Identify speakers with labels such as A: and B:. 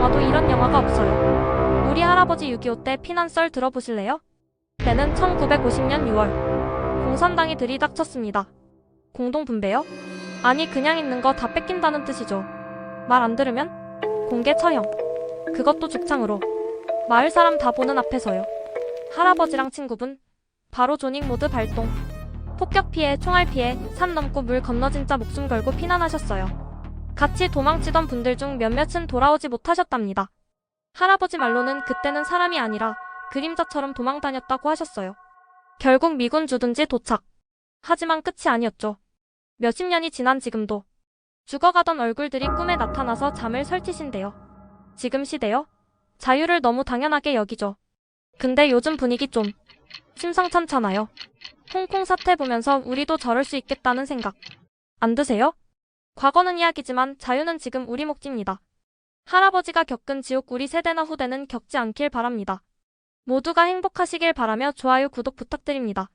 A: 영화도 이런 영화가 없어요. 우리 할아버지 6.25 때 피난 썰 들어보실래요? 때는 1950년 6월. 공산당이 들이닥쳤습니다. 공동분배요? 아니 그냥 있는 거 다 뺏긴다는 뜻이죠. 말 안 들으면 공개 처형. 그것도 죽창으로. 마을 사람 다 보는 앞에서요. 할아버지랑 친구분 바로 조닝 모드 발동. 폭격 피해, 총알 피해, 산 넘고 물 건너 진짜 목숨 걸고 피난하셨어요. 같이 도망치던 분들 중 몇몇은 돌아오지 못하셨답니다. 할아버지 말로는 그때는 사람이 아니라 그림자처럼 도망 다녔다고 하셨어요. 결국 미군 주둔지 도착. 하지만 끝이 아니었죠. 몇십 년이 지난 지금도 죽어가던 얼굴들이 꿈에 나타나서 잠을 설치신대요. 지금 시대요? 자유를 너무 당연하게 여기죠. 근데 요즘 분위기 좀 심상찮잖아요. 홍콩 사태 보면서 우리도 저럴 수 있겠다는 생각. 안 드세요? 과거는 이야기지만 자유는 지금 우리 몫입니다. 할아버지가 겪은 지옥 우리 세대나 후대는 겪지 않길 바랍니다. 모두가 행복하시길 바라며 좋아요 구독 부탁드립니다.